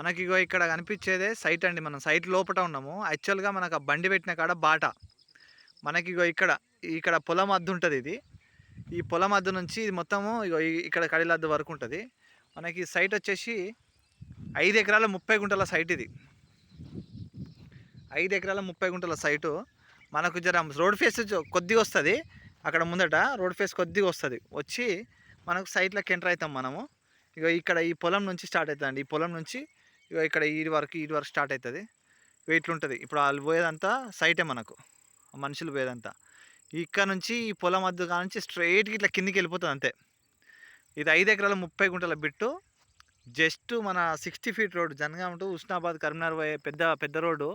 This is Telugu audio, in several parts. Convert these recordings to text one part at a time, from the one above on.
మనకి ఇక్కడ కనిపించేదే సైట్ అండి మనం. సైట్ లోపల ఉన్నాము. యాక్చువల్గా మనకు ఆ బండి పెట్టిన కాడ బాట. మనకి ఇక్కడ ఇక్కడ పొలం అద్దు ఉంటుంది ఇది. ఈ పొలం అద్దు నుంచి ఇది మొత్తము ఇగో ఈ- ఇక్కడ కడిలద్దు వరకు ఉంటుంది. మనకి సైట్ వచ్చేసి ఐదు ఎకరాల ముప్పై గుంటల సైట్ ఇది. ఐదు ఎకరాల ముప్పై గుంటల సైటు. మనకు జర రోడ్ ఫేస్ కొద్దిగా వస్తుంది. అక్కడ ముందట రోడ్ ఫేస్ కొద్దిగా వస్తుంది. వచ్చి మనకు సైట్లోకి ఎంటర్ అవుతాం మనము. ఇక ఇక్కడ ఈ పొలం నుంచి స్టార్ట్ అవుతుందండి ఈ పొలం నుంచి ఇక ఇక్కడ ఈ వరకు ఈ వరకు స్టార్ట్ అవుతుంది ఇట్లుంటుంది ఇప్పుడు వాళ్ళు పోయేదంతా సైటే మనకు. మనుషులు పోయేదంతా. ఇక్కడ నుంచి ఈ పొలం మధ్య కాడ నుంచి స్ట్రైట్కి ఇట్లా కిందికి వెళ్ళిపోతుంది అంతే. ఇది ఐదు ఎకరాల ముప్పై గుంటల బిట్టు. జస్ట్ మన sixty feet road Jangaon to Husnabad Karimnagar పోయే పెద్ద పెద్ద రోడ్డు.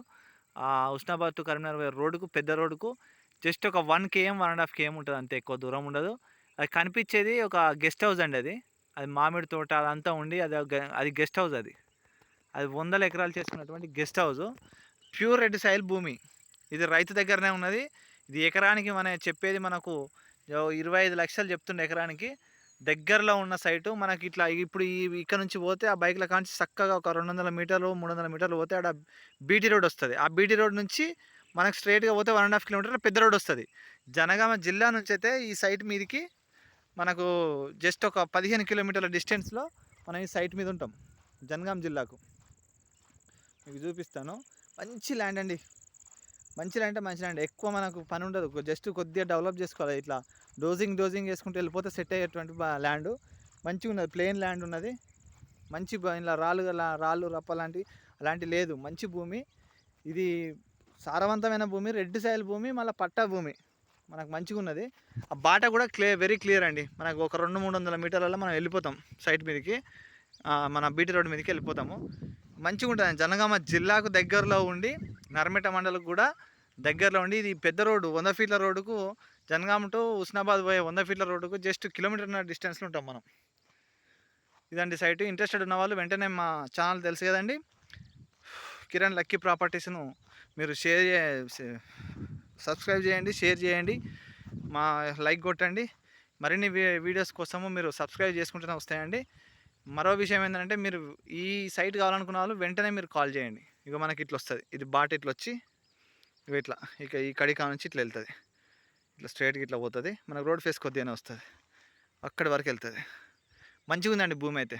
ఆ ఉస్నాబాద్ టు కరీంనగర్ పోయే రోడ్డుకు పెద్ద రోడ్డుకు జస్ట్ ఒక one KM one and half KM ఉంటుంది అంతే. ఎక్కువ దూరం ఉండదు. అది కనిపించేది ఒక గెస్ట్ హౌస్ అండి అది. అది మామిడి తోట అదంతా ఉండి అది అది గెస్ట్ హౌస్ అది. అది వందల ఎకరాలు చేసుకున్నటువంటి guest house. Pure red soil భూమి. ఇది రైతు దగ్గరనే ఉన్నది. ఇది ఎకరానికి మన చెప్పేది మనకు ఇరవై ఐదు లక్షలు చెప్తుండే ఎకరానికి. దగ్గరలో ఉన్న సైటు మనకి ఇట్లా ఇప్పుడు ఈ ఇక్కడ నుంచి పోతే ఆ బైక్ల కాంచి చక్కగా ఒక రెండు వందల మీటర్లు మూడు వందల మీటర్లు పోతే ఆడ బీటీ రోడ్ వస్తుంది. ఆ బీటీ రోడ్ నుంచి మనకు స్ట్రైట్గా పోతే వన్ అండ్ హాఫ్ కిలోమీటర్ల పెద్ద రోడ్ వస్తుంది. జనగామ జిల్లా నుంచి అయితే ఈ సైట్ మీదకి మనకు జస్ట్ ఒక పదిహేను కిలోమీటర్ల డిస్టెన్స్లో మనం ఈ సైట్ మీద ఉంటాం జనగాం జిల్లాకు. మీకు చూపిస్తాను. మంచి ల్యాండ్ అండి. మంచి ల్యాండ్ అంటే మంచి ల్యాండ్. ఎక్కువ మనకు పని ఉండదు. జస్ట్ కొద్దిగా డెవలప్ చేసుకోవాలి ఇట్లా. డోజింగ్ డోజింగ్ చేసుకుంటూ వెళ్ళిపోతే సెట్ అయ్యేటువంటి ల్యాండ్. మంచిగా ఉన్నది. ప్లెయిన్ ల్యాండ్ ఉన్నది. మంచి ఇలా రాళ్ళు రాళ్ళు రప్ప లాంటి అలాంటి లేదు. మంచి భూమి. ఇది సారవంతమైన భూమి. రెడ్ సాయిల్ భూమి మళ్ళీ పట్టా భూమి. మనకు మంచిగా ఉన్నది. ఆ బాట కూడా క్లియర్ వెరీ క్లియర్ అండి. మనకు ఒక రెండు మూడు వందల మీటర్లలో మనం వెళ్ళిపోతాం సైట్ మీదకి. మన బీటీ రోడ్ మీదకి వెళ్ళిపోతాము. మంచిగా ఉంటుంది జనగామ జిల్లాకు దగ్గరలో ఉండి నర్మిట మండలకు కూడా దగ్గరలో ఉండి ఇది పెద్ద రోడ్డు వంద ఫీట్ల రోడ్డుకు జనగామ టు హుస్నాబాద్ పోయే వంద ఫీట్ల రోడ్డుకు జస్ట్ కిలోమీటర్ డిస్టెన్స్లో ఉంటాం మనం. ఇదండి సైట్. ఇంట్రెస్టెడ్ ఉన్న వాళ్ళు వెంటనే మా ఛానల్ తెలుసు కదండి. కిరణ్ లక్కీ ప్రాపర్టీస్ను మీరు షేర్ సబ్స్క్రైబ్ చేయండి షేర్ చేయండి మా లైక్ కొట్టండి. మరిన్ని వీ- వీడియోస్ కోసము మీరు సబ్స్క్రైబ్ చేసుకుంటూనే వస్తాయండి. మరో విషయం ఏంటంటే మీరు ఈ సైట్ కావాలనుకున్న వాళ్ళు వెంటనే మీరు కాల్ చేయండి. ఇక మనకి ఇట్లా వస్తుంది. ఇది బాట ఇట్లా వచ్చి ఇక ఇట్లా ఇక ఈ కడికా నుంచి ఇట్లా వెళ్తుంది. ఇట్లా స్ట్రైట్గా ఇట్లా పోతుంది. మనకు రోడ్ ఫేస్ కొద్దిగానే వస్తుంది. అక్కడి వరకు వెళ్తుంది. మంచిగా ఉందండి భూమి అయితే.